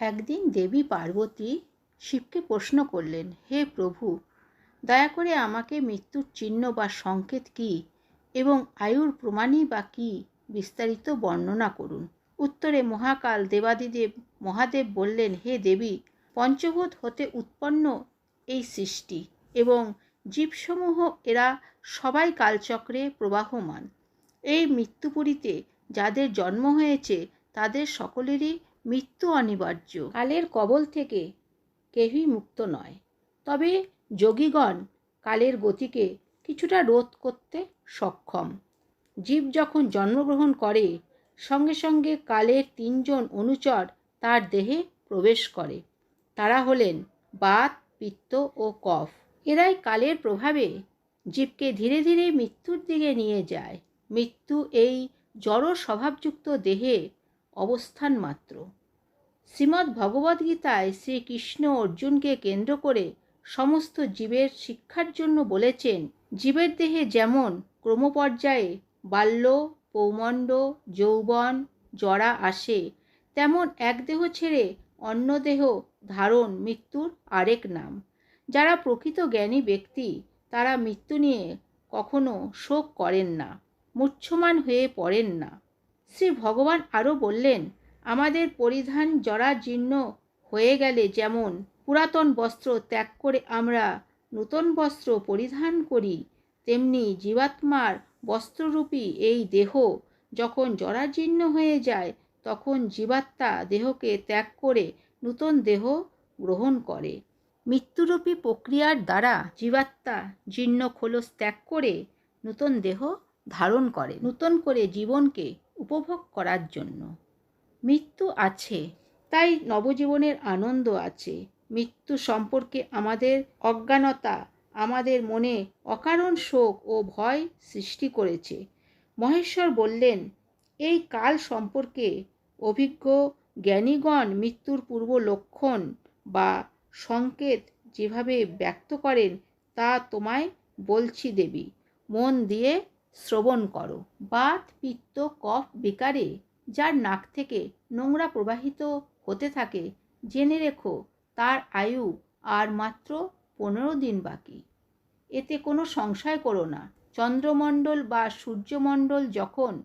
একদিন দেবী পার্বতী শিবকে প্রশ্ন করলেন, হে প্রভু, দয়া করে আমাকে মৃত্যুর চিহ্ন বা সংকেত কী এবং আয়ুর প্রমাণই বা কী বিস্তারিত বর্ণনা করুন? উত্তরে মহাকাল দেবাদিদেব মহাদেব বললেন, হে দেবী, পঞ্চভূত হতে উৎপন্ন এই সৃষ্টি এবং জীবসমূহ এরা সবাই কালচক্রে প্রবাহমান। এই মৃত্যুপুরীতে যাদের জন্ম হয়েছে তাদের সকলেরই মৃত্যু অনিবার্য। কালের কবল থেকে কেউই মুক্ত নয়। তবে যোগীগণ কালের গতিকে কিছুটা রোধ করতে সক্ষম। জীব যখন জন্মগ্রহণ করে, সঙ্গে সঙ্গে কালের তিনজন অনুচর তার দেহে প্রবেশ করে। তারা হলেন বাত, পিত্ত ও কফ। এরাই কালের প্রভাবে জীবকে ধীরে ধীরে মৃত্যুর দিকে নিয়ে যায়। মৃত্যু এই জড় স্বভাবযুক্ত দেহে অবস্থান মাত্র শ্রীমদ্ ভগবদ্গীতায় শ্রীকৃষ্ণ অর্জুনকে কেন্দ্র করে সমস্ত জীবের শিক্ষার জন্য বলেছেন, জীবের দেহে যেমন ক্রমপর্যায়ে বাল্য পৌমণ্ড যৌবন, জরা আসে, তেমন এক দেহ ছেড়ে অন্য দেহ ধারণ মৃত্যুর আরেক নাম। যারা প্রকৃত জ্ঞানী ব্যক্তি, তারা মৃত্যু নিয়ে কখনো শোক করেন না মূর্ছমান হয়ে পড়েন না। শ্রী ভগবান আরও বললেন আমাদের পরিধান জরাজীর্ণ হয়ে গেলে যেমন পুরাতন বস্ত্র ত্যাগ করে আমরা নূতন বস্ত্র পরিধান করি, তেমনি জীবাত্মার বস্ত্ররূপী এই দেহ যখন জরাজীর্ণ হয়ে যায়, তখন জীবাত্মা দেহকে ত্যাগ করে নূতন দেহ গ্রহণ করে। মৃত্যুরূপী প্রক্রিয়ার দ্বারা জীবাত্মা জীর্ণ খোলস ত্যাগ করে নূতন দেহ ধারণ করে, নূতন করে জীবনকে উপভোগ করার জন্য। মৃত্যু আছে, তাই নবজীবনের আনন্দ আছে। মৃত্যু সম্পর্কে আমাদের অজ্ঞানতা, আমাদের মনে অকারণ শোক ও ভয় সৃষ্টি করেছে। মহেশ্বর বললেন, এই কাল সম্পর্কে অভিজ্ঞ জ্ঞানীগণ মৃত্যুর পূর্ব লক্ষণ বা সংকেত যেভাবে ব্যক্ত করেন, তা তোমায় বলছি দেবী, মন দিয়ে শ্রবণ করো। বাত, পিত্ত, কফ, বিকারে যার নাক থেকে নোংরা প্রবাহিত হতে থাকে, জেনে রেখো তার আয়ু আর মাত্র পনেরো দিন বাকি। এতে কোনো সংশয় করো না। চন্দ্রমণ্ডল বা সূর্যমণ্ডল যখন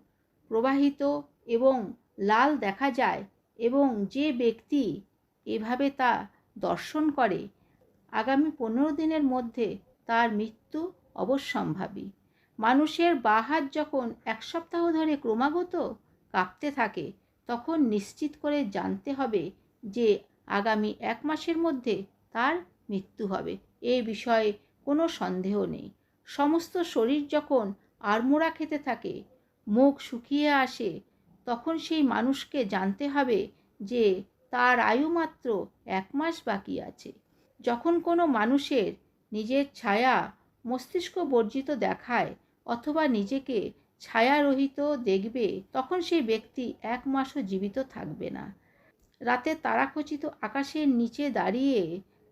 প্রবাহিত এবং লাল দেখা যায় এবং যে ব্যক্তি এভাবে তা দর্শন করে, আগামী পনেরো দিনের মধ্যে তার মৃত্যু অবশ্যম্ভাবী। মানুষের বাহাত যখন এক সপ্তাহ ধরে ক্রমাগত কাঁপতে থাকে, তখন নিশ্চিত করে জানতে হবে যে আগামী এক মাসের মধ্যে তার মৃত্যু হবে। এ বিষয়ে কোনো সন্দেহ নেই। সমস্ত শরীর যখন আড়মোড়া খেতে থাকে, মুখ শুকিয়ে আসে, তখন সেই মানুষকে জানতে হবে যে তার আয়ু মাত্র এক মাস বাকি আছে। যখন কোনো মানুষের নিজের ছায়া মস্তিষ্ক বর্জিত দেখায় অথবা নিজেকে ছায়ারহিত দেখবে তখন সেই ব্যক্তি এক মাসও জীবিত থাকবে না। রাতে তারাখচিত আকাশের নিচে দাঁড়িয়ে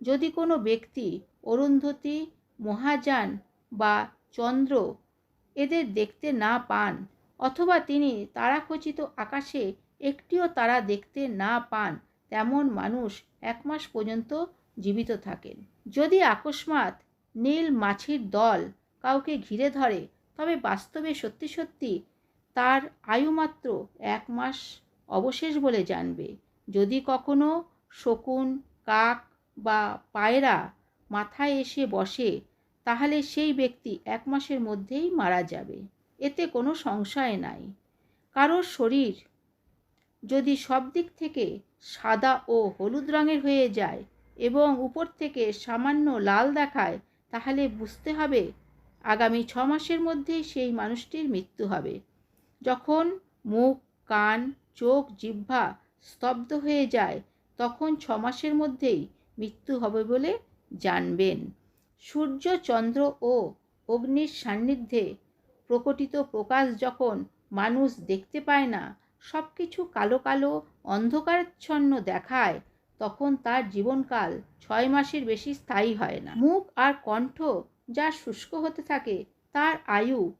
যদি কোনো ব্যক্তি অরুন্ধতী, মহাযান বা চন্দ্র এদের দেখতে না পান অথবা তিনি তারাখচিত আকাশে একটিও তারা দেখতে না পান, তেমন মানুষ এক মাস পর্যন্ত জীবিত থাকেন। যদি আকস্মাৎ নীল মাছির দল কাউকে ঘিরে ধরে তবে বাস্তবে সত্যি সত্যি তার আয়ু মাত্র এক মাস অবশেষ বলে জানবে। যদি কখনো শকুন, কাক বা পায়রা মাথায় এসে বসে, তাহলে সেই ব্যক্তি এক মাসের মধ্যেই মারা যাবে। এতে কোনো সংশয় নাই। কারোর শরীর যদি সব দিক থেকে সাদা ও হলুদ রঙের হয়ে যায় এবং উপর থেকে সামান্য লাল দেখায়, তাহলে বুঝতে হবে আগামী ছ মাসের মধ্যেই সেই মানুষটির মৃত্যু হবে। যখন মুখ, কান, চোখ, জিহ্বা স্তব্ধ হয়ে যায়, তখন ছ মাসের মধ্যেই মৃত্যু হবে বলে জানবেন। সূর্য, চন্দ্র ও অগ্নির সান্নিধ্যে প্রকটিত প্রকাশ যখন মানুষ দেখতে পায় না সব কিছু কালো কালো অন্ধকারাচ্ছন্ন দেখায়, তখন তার জীবনকাল ছয় মাসের বেশি স্থায়ী হয় না। মুখ আর কণ্ঠ যা শুষ্ক হতে থাকে, তার আয়ু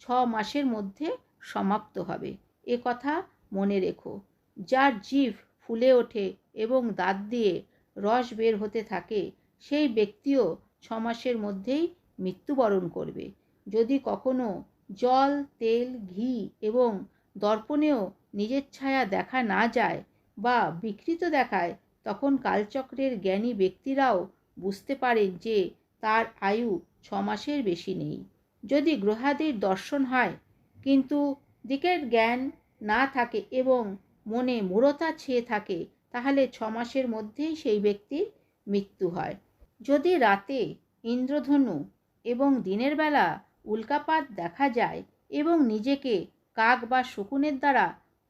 ছ মাসের মধ্যে সমাপ্ত হবে। এ কথা মনে রেখো। যার জিভ ফুলে ওঠে এবং দাঁত দিয়ে রস বের হতে থাকে, সেই ব্যক্তিও ছ মাসের মধ্যেই মৃত্যুবরণ করবে। যদি কখনো জল, তেল, ঘি এবং দর্পণেও নিজের ছায়া দেখা না যায় বা বিকৃত দেখায়, তখন কালচক্রের জ্ঞানী ব্যক্তিরাও বুঝতে পারেন যে তার আয়ু ছ মাসের বেশি নেই। যদি গ্রহাদির দর্শন হয়, কিন্তু দিকের জ্ঞান না থাকে এবং মনে মূরতা ছেয়ে থাকে, তাহলে ছ মাসের মধ্যেই সেই ব্যক্তির মৃত্যু হয়। যদি রাতে ইন্দ্রধনু এবং দিনের বেলা উল্কাপাত দেখা যায় এবং নিজেকে কাক বা শকুনের দ্বারা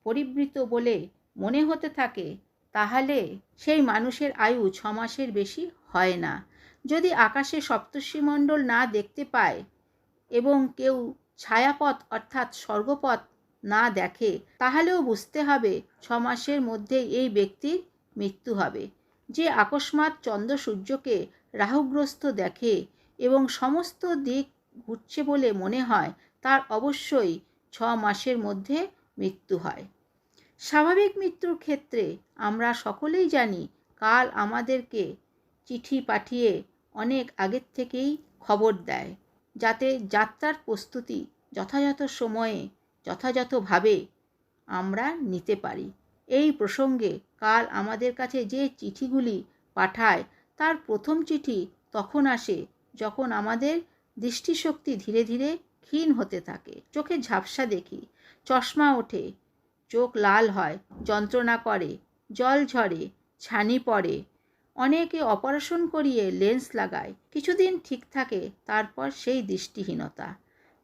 পরিবৃত বলে মনে হতে থাকে, তাহলে সেই মানুষের আয়ু ছ মাসের বেশি হয় না। যদি আকাশে সপ্তর্ষিমণ্ডল না দেখতে পায় এবং কেউ ছায়াপথ অর্থাৎ স্বর্গপথ না দেখে, তাহলেও বুঝতে হবে ছ মাসের মধ্যে এই ব্যক্তির মৃত্যু হবে। যে আকস্মাৎ চন্দ্র সূর্যকে রাহুগ্রস্ত দেখে এবং সমস্ত দিক ঘুরছে বলে মনে হয়, তার অবশ্যই ছ মাসের মধ্যে মৃত্যু হয়। স্বাভাবিক মৃত্যুর ক্ষেত্রে আমরা সকলেই জানি, কাল আমাদেরকে চিঠি পাঠিয়ে অনেক আগের থেকেই খবর দেয়, যাতে যাত্রার প্রস্তুতি যথাযথ সময়ে, যথাযথভাবে আমরা নিতে পারি। এই প্রসঙ্গে কাল আমাদের কাছে যে চিঠিগুলি পাঠায়, তার প্রথম চিঠি তখন আসে যখন আমাদের দৃষ্টিশক্তি ধীরে ধীরে ক্ষীণ হতে থাকে। চোখে ঝাপসা দেখি, চশমা ওঠে, চোখ লাল হয়, যন্ত্রণা করে, জল ঝরে, ছানি পড়ে অনেকে অপারেশন করিয়ে লেন্স লাগায়, কিছুদিন ঠিক থাকে, তারপর সেই দৃষ্টিহীনতা।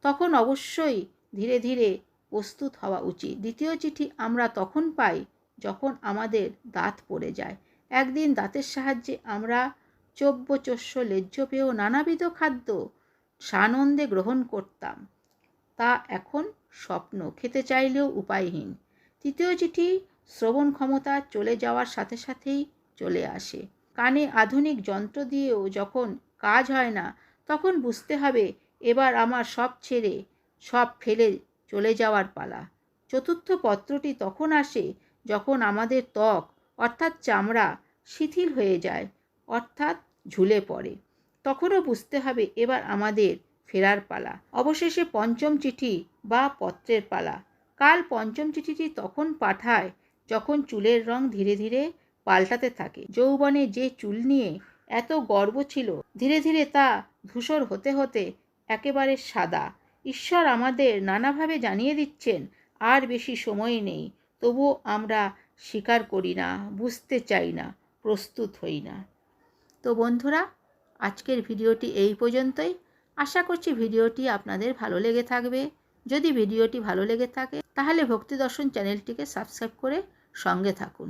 তখন অবশ্যই ধীরে ধীরে প্রস্তুত হওয়া উচিত। দ্বিতীয় চিঠি আমরা তখন পাই যখন আমাদের দাঁত পড়ে যায়। একদিন দাঁতের সাহায্যে আমরা চব্য চস্য লেজ্জ পেয়েও নানাবিধ খাদ্য সানন্দে গ্রহণ করতাম। তা এখন স্বপ্ন, খেতে চাইলেও উপায়হীন। তৃতীয় চিঠি শ্রবণ ক্ষমতা চলে যাওয়ার সাথে সাথেই চলে আসে। কানে আধুনিক যন্ত্র দিয়েও যখন কাজ হয় না, তখন বুঝতে হবে এবার আমার সব ছেড়ে, সব ফেলে চলে যাওয়ার পালা। চতুর্থ পত্রটি তখন আসে যখন আমাদের ত্বক, অর্থাৎ চামড়া, শিথিল হয়ে যায়, অর্থাৎ ঝুলে পড়ে। তখনও বুঝতে হবে এবার আমাদের ফেরার পালা। অবশেষে পঞ্চম চিঠি বা পত্রের পালা। কাল পঞ্চম চিঠিটি তখন পাঠায় যখন চুলের রং ধীরে ধীরে পাল্টাতে থাকে। যৌবনে যে চুল নিয়ে এত গর্ব ছিল, ধীরে ধীরে তা ধূসর হতে হতে একেবারে সাদা। ঈশ্বর আমাদের নানাভাবে জানিয়ে দিচ্ছেন, আর বেশি সময় নেই, তবুও আমরা স্বীকার করি না, বুঝতে চাই না, প্রস্তুত হই না। তো বন্ধুরা, আজকের ভিডিওটি এই পর্যন্তই। আশা করছি ভিডিওটি আপনাদের ভালো লেগে থাকবে। যদি ভিডিওটি ভালো লেগে থাকে, তাহলে ভক্তি দর্শন চ্যানেলটিকে সাবস্ক্রাইব করে সঙ্গে থাকুন।